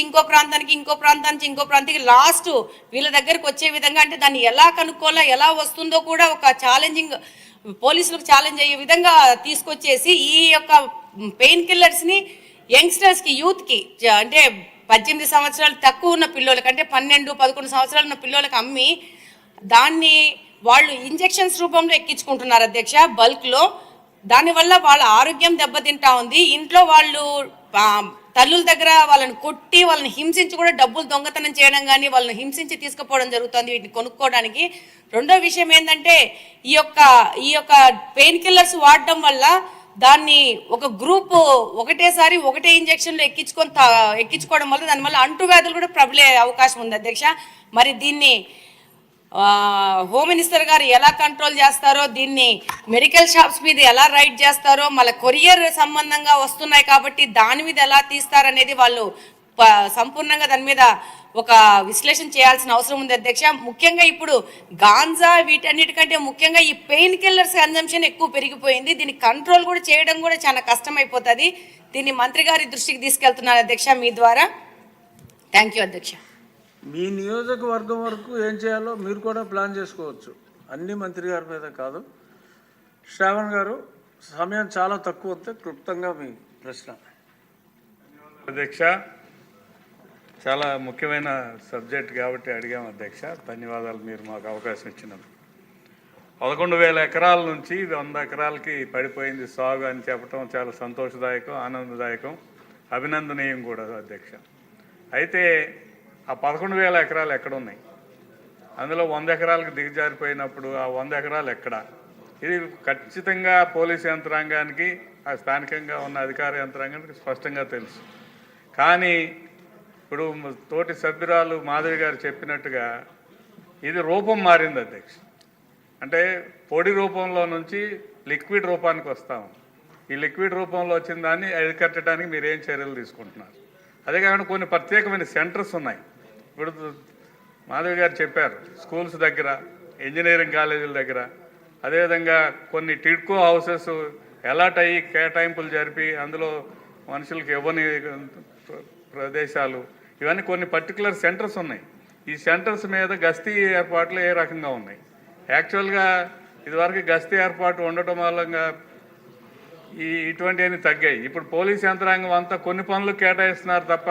ఇంకో ప్రాంతానికి ఇంకో ప్రాంతానికి ఇంకో ప్రాంతానికి లాస్ట్ వీళ్ళ దగ్గరకు వచ్చే విధంగా అంటే దాన్ని ఎలా కనుక్కోవాలా ఎలా వస్తుందో కూడా ఒక ఛాలెంజింగ్ పోలీసులకు ఛాలెంజ్ అయ్యే విధంగా తీసుకొచ్చేసి ఈ యొక్క పెయిన్ కిల్లర్స్ని యంగ్స్టర్స్కి యూత్కి అంటే పద్దెనిమిది సంవత్సరాలు తక్కువ ఉన్న పిల్లలకి అంటే పన్నెండు పదకొండు సంవత్సరాలు ఉన్న పిల్లలకి అమ్మి దాన్ని వాళ్ళు ఇంజెక్షన్స్ రూపంలో ఎక్కించుకుంటున్నారు అధ్యక్ష బల్క్లో దానివల్ల వాళ్ళ ఆరోగ్యం దెబ్బతింటా ఉంది. ఇంట్లో వాళ్ళు తల్లుల దగ్గర వాళ్ళని కొట్టి వాళ్ళని హింసించి కూడా డబ్బులు దొంగతనం చేయడం కానీ వాళ్ళని హింసించి తీసుకుపోవడం జరుగుతుంది వీటిని కొనుక్కోవడానికి. రెండో విషయం ఏంటంటే ఈ యొక్క ఈ యొక్క పెయిన్ కిల్లర్స్ వాడడం వల్ల దాన్ని ఒక గ్రూప్ ఒకటేసారి ఒకటే ఇంజక్షన్లు ఎక్కించుకొని ఎక్కించుకోవడం వల్ల దానివల్ల అంటువ్యాధులు కూడా ప్రబలే అవకాశం ఉంది అధ్యక్ష. మరి దీన్ని హోమ్ మినిస్టర్ గారు ఎలా కంట్రోల్ చేస్తారో దీన్ని మెడికల్ షాప్స్ మీద ఎలా రైడ్ చేస్తారో మళ్ళీ కొరియర్ సంబంధంగా వస్తున్నాయి కాబట్టి దాని మీద ఎలా తీస్తారనేది వాళ్ళు ప- సంపూర్ణంగా దాని మీద ఒక విశ్లేషణ చేయాల్సిన అవసరం ఉంది అధ్యక్ష. ముఖ్యంగా ఇప్పుడు గాంజా వీటన్నిటికంటే ముఖ్యంగా ఈ పెయిన్ కిల్లర్స్ కన్జంప్షన్ ఎక్కువ పెరిగిపోయింది. దీన్ని కంట్రోల్ కూడా చేయడం కూడా చాలా కష్టమైపోతుంది. దీన్ని మంత్రి గారి దృష్టికి తీసుకెళ్తున్నాను అధ్యక్ష మీ ద్వారా. థ్యాంక్ యూ అధ్యక్ష. మీ నియోజకవర్గం వరకు ఏం చేయాలో మీరు కూడా ప్లాన్ చేసుకోవచ్చు. అన్ని మంత్రి గారి మీద కాదు. శ్రావణ్ గారు సమయం చాలా తక్కువ వస్తే క్లుప్తంగా మీ ప్రశ్న. అధ్యక్ష. చాలా ముఖ్యమైన సబ్జెక్ట్ కాబట్టి అడిగాం అధ్యక్ష. ధన్యవాదాలు మీరు మాకు అవకాశం ఇచ్చినందుకు. పదకొండు వేల ఎకరాల నుంచి వంద ఎకరాలకి పడిపోయింది సాగు అని చెప్పడం చాలా సంతోషదాయకం ఆనందదాయకం అభినందనీయం కూడా అధ్యక్ష. అయితే ఆ పదకొండు వేల ఎకరాలు ఎక్కడ ఉన్నాయి? అందులో వంద ఎకరాలకు దిగజారిపోయినప్పుడు ఆ వంద ఎకరాలు ఎక్కడ? ఇది ఖచ్చితంగా పోలీస్ యంత్రాంగానికి ఆ స్థానికంగా ఉన్న అధికార యంత్రాంగానికి స్పష్టంగా తెలుసు. కానీ ఇప్పుడు తోటి సభ్యురాలు మాధవి గారు చెప్పినట్టుగా ఇది రూపం మారింది అధ్యక్ష. అంటే పొడి రూపంలో నుంచి లిక్విడ్ రూపానికి వస్తాము ఈ లిక్విడ్ రూపంలో వచ్చిన దాన్ని అరికట్టడానికి మీరు ఏం చర్యలు తీసుకుంటున్నారు? అదే కాకుండా కొన్ని ప్రత్యేకమైన సెంటర్స్ ఉన్నాయి. ఇప్పుడు మాధవి గారు చెప్పారు స్కూల్స్ దగ్గర ఇంజనీరింగ్ కాలేజీల దగ్గర. అదేవిధంగా కొన్ని టిడ్కో హౌసెస్ ఎలాట్ అయ్యి కేటాయింపులు జరిపి అందులో మనుషులకు ఇవ్వని ప్రదేశాలు. ఇవన్నీ కొన్ని పర్టికులర్ సెంటర్స్ ఉన్నాయి. ఈ సెంటర్స్ మీద గస్తీ ఏర్పాట్లు ఏ రకంగా ఉన్నాయి? యాక్చువల్గా ఇదివరకు గస్తీ ఏర్పాటు ఉండటం వల్ల ఈ ఇటువంటివన్నీ తగ్గాయి. ఇప్పుడు పోలీస్ యంత్రాంగం అంతా కొన్ని పనులు కేటాయిస్తున్నారు తప్ప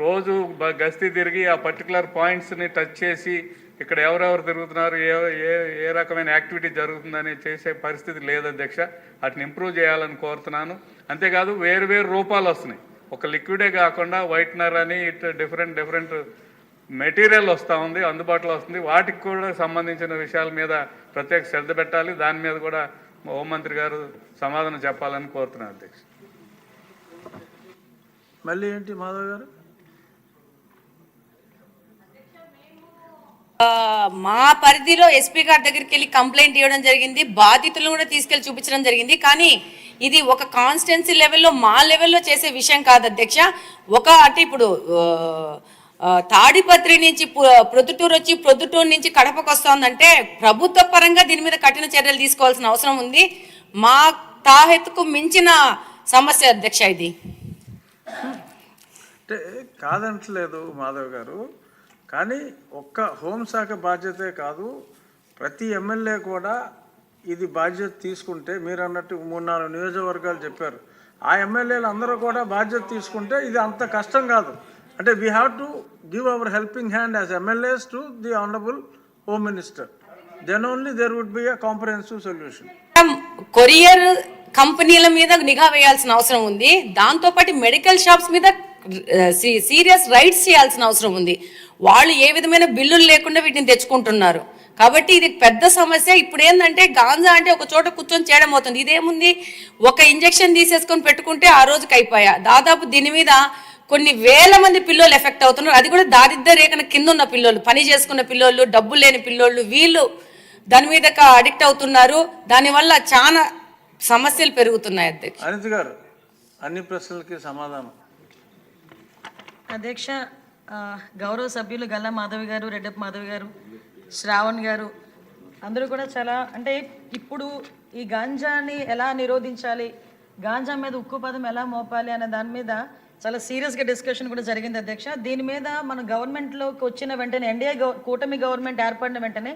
రోజు గస్తీ తిరిగి ఆ పర్టికులర్ పాయింట్స్ని టచ్ చేసి ఇక్కడ ఎవరెవరు తిరుగుతున్నారు ఏ ఏ ఏ రకమైన యాక్టివిటీ జరుగుతుందని చేసే పరిస్థితి లేదు అధ్యక్ష వాటిని ఇంప్రూవ్ చేయాలని కోరుతున్నాను. అంతేకాదు వేరు వేరు రూపాలు వస్తున్నాయి. ఒక లిక్విడే కాకుండా వైట్నర్ అని ఇట్ డిఫరెంట్ డిఫరెంట్ మెటీరియల్ వస్తూ ఉంది అందుబాటులో వస్తుంది. వాటికి కూడా సంబంధించిన విషయాల మీద ప్రత్యేక శ్రద్ధ పెట్టాలి. దాని మీద కూడా హోంమంత్రి గారు సమాధానం చెప్పాలని కోరుతున్నాను అధ్యక్ష మళ్ళీ ఏంటి మాధవ్ గారు? మా పరిధిలో ఎస్పీ గారి దగ్గరికి వెళ్ళి కంప్లైంట్ ఇవ్వడం జరిగింది. బాధితులను కూడా తీసుకెళ్ళి చూపించడం జరిగింది. కానీ ఇది ఒక కాన్స్టెన్సీ లెవెల్లో మా లెవెల్లో చేసే విషయం కాదు అధ్యక్ష. ఒక అంటే ఇప్పుడు తాడిపత్రి నుంచి ప్రొద్దుటూరు వచ్చి ప్రొద్దుటూరు నుంచి కడపకు వస్తోందంటే ప్రభుత్వ పరంగా దీని మీద కఠిన చర్యలు తీసుకోవాల్సిన అవసరం ఉంది. మా తాహెత్తుకు మించిన సమస్య అధ్యక్ష ఇది. కాదంటలేదు మాధవ్ గారు. కానీ ఒక్క హోంశాఖ బాధ్యతే కాదు ప్రతి ఎమ్మెల్యే కూడా ఇది బాధ్యత తీసుకుంటే మీరు అన్నట్టు మూడు నాలుగు నియోజకవర్గాలు చెప్పారు ఆ ఎమ్మెల్యేలు అందరూ కూడా బాధ్యత తీసుకుంటే ఇది అంత కష్టం కాదు. అంటే we have to give our helping hand as MLAs to the honourable home minister then only there would be a comprehensive solution courier కంపెనీల మీద నిఘా వేయాల్సిన అవసరం ఉంది. దాంతోపాటు మెడికల్ షాప్స్ మీద సీరియస్ రైట్స్ చేయాల్సిన అవసరం ఉంది. వాళ్ళు ఏ విధమైన బిల్లులు లేకుండా వీటిని తెచ్చుకుంటున్నారు. కాబట్టి ఇది పెద్ద సమస్య. ఇప్పుడు ఏంటంటే గాంజా అంటే ఒక చోట కూర్చొని చేయడం అవుతుంది. ఇదేముంది? ఒక ఇంజెక్షన్ తీసేసుకొని పెట్టుకుంటే ఆ రోజుకి అయిపోయా. దాదాపు దీని మీద కొన్ని వేల మంది పిల్లలు ఎఫెక్ట్ అవుతున్నారు. అది కూడా దారిద్ర్య రేఖన కింద ఉన్న పిల్లలు పని చేసుకున్న పిల్లోళ్ళు డబ్బు లేని పిల్లోళ్ళు వీళ్ళు దాని మీద అడిక్ట్ అవుతున్నారు. దానివల్ల చాలా సమస్యలు పెరుగుతున్నాయి అధ్యక్ష. అనిత్ గారు అన్ని ప్రశ్నలకి సమాధానం. అధ్యక్ష గౌరవ సభ్యులు గల్లా మాధవి గారు రెడ్డప్ప మాధవి గారు శ్రావణ్ గారు అందరూ కూడా చాలా అంటే ఇప్పుడు ఈ గాంజాని ఎలా నిరోధించాలి గాంజా మీద ఉక్కు పదం ఎలా మోపాలి అనే దాని మీద చాలా సీరియస్గా డిస్కషన్ కూడా జరిగింది అధ్యక్ష. దీని మీద మన గవర్నమెంట్లోకి వచ్చిన వెంటనే ఎన్డీఏ కూటమి గవర్నమెంట్ ఏర్పడిన వెంటనే